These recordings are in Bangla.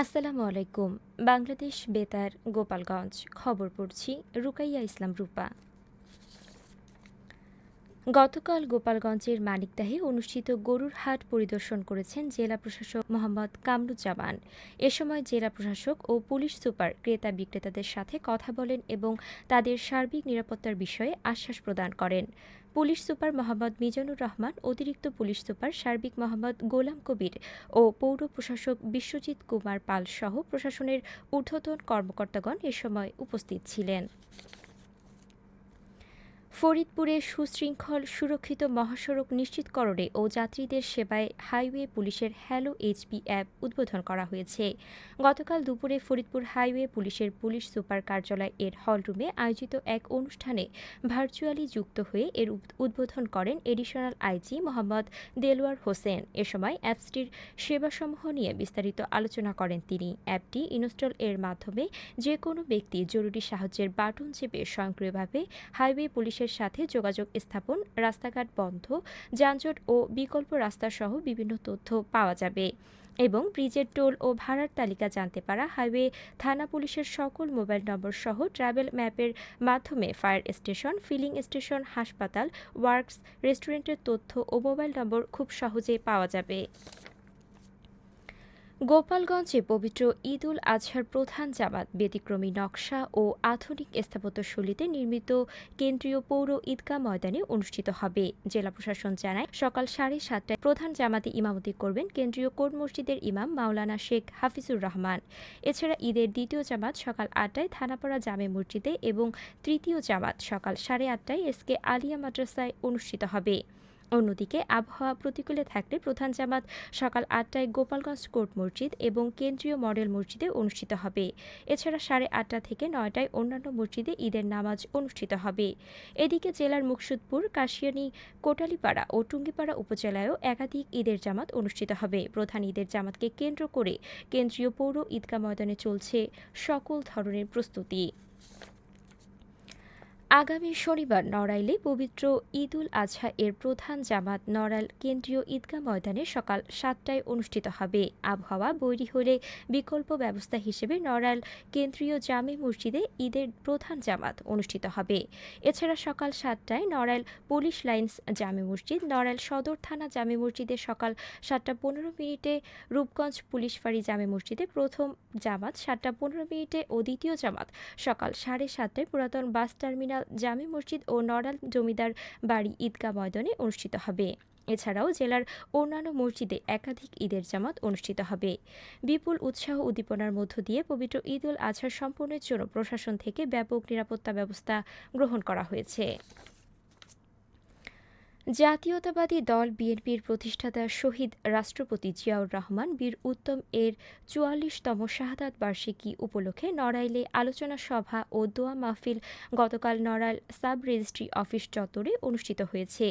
আসসালামু আলাইকুম। বাংলাদেশ বেতার গোপালগঞ্জ। খবর পড়ছি রুকাইয়া ইসলাম রূপা। গতকাল গোপালগঞ্জের মানিকদাহে অনুষ্ঠিত গরুর হাট পরিদর্শন করেছেন জেলা প্রশাসক মোহাম্মদ কামরুজ্জামান। এ সময় জেলা প্রশাসক ও পুলিশ সুপার ক্রেতা বিক্রেতাদের সাথে কথা বলেন এবং তাদের সার্বিক নিরাপত্তার বিষয়ে আশ্বাস প্রদান করেন। পুলিশ সুপার মোহাম্মদ মিজানুর রহমান, অতিরিক্ত পুলিশ সুপার সার্বিক মোহাম্মদ গোলাম কবির ও পৌর প্রশাসক বিশ্বজিৎ কুমার পাল সহ প্রশাসনের ঊর্ধ্বতন কর্মকর্তাগণ এ সময় উপস্থিত ছিলেন। ফরিদপুরে সুশৃঙ্খল সুরক্ষিত মহাসড়ক নিশ্চিতকরণে ও যাত্রীদের সেবায় হাইওয়ে পুলিশের হ্যালো এইচপি অ্যাপ উদ্বোধন করা হয়েছে। গতকাল দুপুরে ফরিদপুর হাইওয়ে পুলিশের পুলিশ সুপার কার্যালয় এর হলরুমে আয়োজিত এক অনুষ্ঠানে ভার্চুয়ালি যুক্ত হয়ে এর উদ্বোধন করেন এডিশনাল আইজি মোহাম্মদ দেলোয়ার হোসেন। এ সময় অ্যাপসটির সেবাসমূহ নিয়ে বিস্তারিত আলোচনা করেন তিনি। অ্যাপটি ইনস্টল এর মাধ্যমে যে কোনো ব্যক্তি জরুরি সাহায্যের বাটন চেপে স্বয়ংক্রিয়ভাবে হাইওয়ে পুলিশের পুলিশের সাথে যোগাযোগ স্থাপন, রাস্তাঘাট বন্ধ, যানজট ও বিকল্প রাস্তাসহ বিভিন্ন তথ্য পাওয়া যাবে। এবং ব্রিজের টোল ও ভাড়ার তালিকা জানতে পারা হাইওয়ে, থানা পুলিশের সকল মোবাইল নম্বর সহ ট্রাভেল ম্যাপের মাধ্যমে ফায়ার স্টেশন, ফিলিং স্টেশন, হাসপাতাল, ওয়ার্কস, রেস্টুরেন্টের তথ্য ও মোবাইল নম্বর খুব সহজে পাওয়া যাবে। গোপালগঞ্জে পবিত্র ঈদ উল আজহার প্রধান জামাত ব্যতিক্রমী নকশা ও আধুনিক স্থাপত্যশৈলীতে নির্মিত কেন্দ্রীয় পৌর ঈদগাহ ময়দানে অনুষ্ঠিত হবে। জেলা প্রশাসন জানায়, সকাল সাড়ে সাতটায় প্রধান জামাতে ইমামতি করবেন কেন্দ্রীয় কোর্ট মসজিদের ইমাম মাওলানা শেখ হাফিজুর রহমান। এছাড়া ঈদের দ্বিতীয় জামাত সকাল আটটায় থানাপাড়া জামে মসজিদে এবং তৃতীয় জামাত সকাল সাড়ে আটটায় এসকে আলিয়া মাদ্রাসায় অনুষ্ঠিত হবে। অন্যদিকে, আবহাওয়া প্রতিকূলে থাকলে প্রধান জামাত সকাল আটটায় গোপালগঞ্জ কোর্ট মসজিদ এবং কেন্দ্রীয় মডেল মসজিদে অনুষ্ঠিত হবে। এছাড়া সাড়ে আটটা থেকে নয়টায় অন্যান্য মসজিদে ঈদের নামাজ অনুষ্ঠিত হবে। এদিকে জেলার মুকসুদপুর, কাশিয়ানী, কোটালীপাড়া ও টুঙ্গিপাড়া উপজেলায়ও একাধিক ঈদের জামাত অনুষ্ঠিত হবে। প্রধান ঈদের জামাতকে কেন্দ্র করে কেন্দ্রীয় পৌর ঈদগাহ ময়দানে চলছে সকল ধরনের প্রস্তুতি। আগামী শনিবার নড়াইলে পবিত্র ঈদ উল আজহা এর প্রধান জামাত নড়াইল কেন্দ্রীয় ঈদগাহ ময়দানে সকাল সাতটায় অনুষ্ঠিত হবে। আবহাওয়া বৈরী হলে বিকল্প ব্যবস্থা হিসেবে নড়াইল কেন্দ্রীয় জামে মসজিদে ঈদের প্রধান জামাত অনুষ্ঠিত হবে। এছাড়া সকাল সাতটায় নড়াইল পুলিশ লাইন্স জামে মসজিদ, নড়াইল সদর থানা জামে মসজিদে সকাল সাতটা পনেরো মিনিটে রূপগঞ্জ পুলিশ ফাঁড়ি জামে মসজিদে প্রথম জামাত, সাতটা পনেরো মিনিটে ও দ্বিতীয় জামাত সকাল সাড়ে সাতটায় পুরাতন বাস টার্মিনাল জামে মসজিদ ও নড়াল জমিদার বাড়ি ঈদগাহ ময়দানে অনুষ্ঠিত হবে। এছাড়াও জেলার অন্যান্য মসজিদে একাধিক ঈদের জামাত অনুষ্ঠিত হবে। বিপুল উৎসাহ উদ্দীপনার মধ্য দিয়ে পবিত্র ঈদ উল আজহার সম্পূর্ণের জন্য প্রশাসন থেকে ব্যাপক নিরাপত্তা ব্যবস্থা গ্রহণ করা হয়েছে। জাতীয়তাবাদী দল বিএনপির প্রতিষ্ঠাতা শহীদ রাষ্ট্রপতি জিয়াউর রহমান, বীর উত্তম এর চুয়াল্লিশতম শাহাদাত বার্ষিকী উপলক্ষে নড়াইলে আলোচনা সভা ও দোয়া মাহফিল গতকাল নড়াইল সাব রেজিস্ট্রি অফিস চত্বরে অনুষ্ঠিত হয়েছে।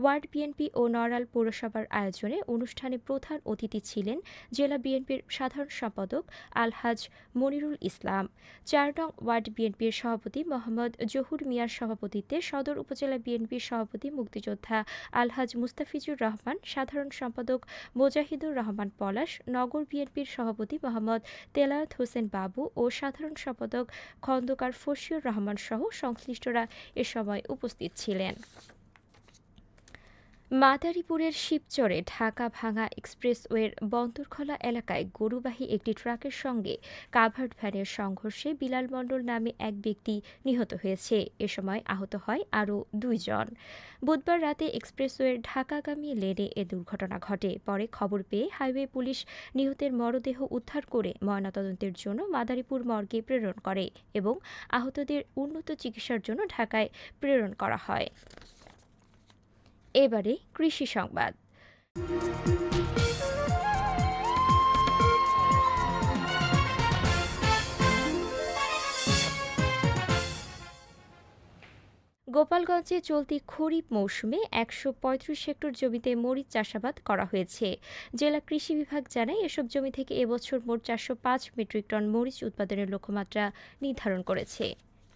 ওয়ার্ড বিএনপি ও নড়াইল পৌরসভার আয়োজনে অনুষ্ঠানে প্রধান অতিথি ছিলেন জেলা বিএনপির সাধারণ সম্পাদক আলহাজ মনিরুল ইসলাম। চার নং ওয়ার্ড বিএনপির সভাপতি মোহাম্মদ জহুর মিয়ার সভাপতিত্বে সদর উপজেলা বিএনপির সভাপতি মুক্তিযোদ্ধা আলহাজ মুস্তাফিজুর রহমান, সাধারণ সম্পাদক মোজাহিদুর রহমান পলাশ, নগর বিএনপির সভাপতি মোহাম্মদ তেলায়ত হোসেন বাবু ও সাধারণ সম্পাদক খন্দকার ফসিউর রহমান সহ সংশ্লিষ্টরা এ সময় উপস্থিত ছিলেন। মাদারীপুরের শিবচরে ঢাকা ভাঙা এক্সপ্রেসওয়ের বন্দরখোলা এলাকায় গরুবাহী একটি ট্রাকের সঙ্গে কাভার্ড ভ্যানের সংঘর্ষে বিলাল মণ্ডল নামে এক ব্যক্তি নিহত হয়েছে। এ সময় আহত হয় আরও দুইজন। বুধবার রাতে এক্সপ্রেসওয়ের ঢাকাগামী লেনে এ দুর্ঘটনা ঘটে। পরে খবর পেয়ে হাইওয়ে পুলিশ নিহতের মরদেহ উদ্ধার করে ময়নাতদন্তের জন্য মাদারীপুর মর্গে প্রেরণ করে এবং আহতদের উন্নত চিকিৎসার জন্য ঢাকায় প্রেরণ করা হয়। এবারে কৃষি সংবাদ। গোপালগঞ্জে চলতি খরিফ মৌসুমে একশো পঁয়ত্রিশ হেক্টর জমিতে মরিচ চাষাবাদ করা হয়েছে। জেলা কৃষি বিভাগ জানায়, এসব জমি থেকে এবছর মোট চারশো পাঁচ মেট্রিক টন মরিচ উৎপাদনের লক্ষ্যমাত্রা নির্ধারণ করেছে।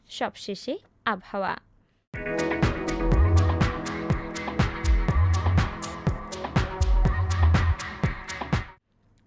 সবশেষে আবহাওয়া।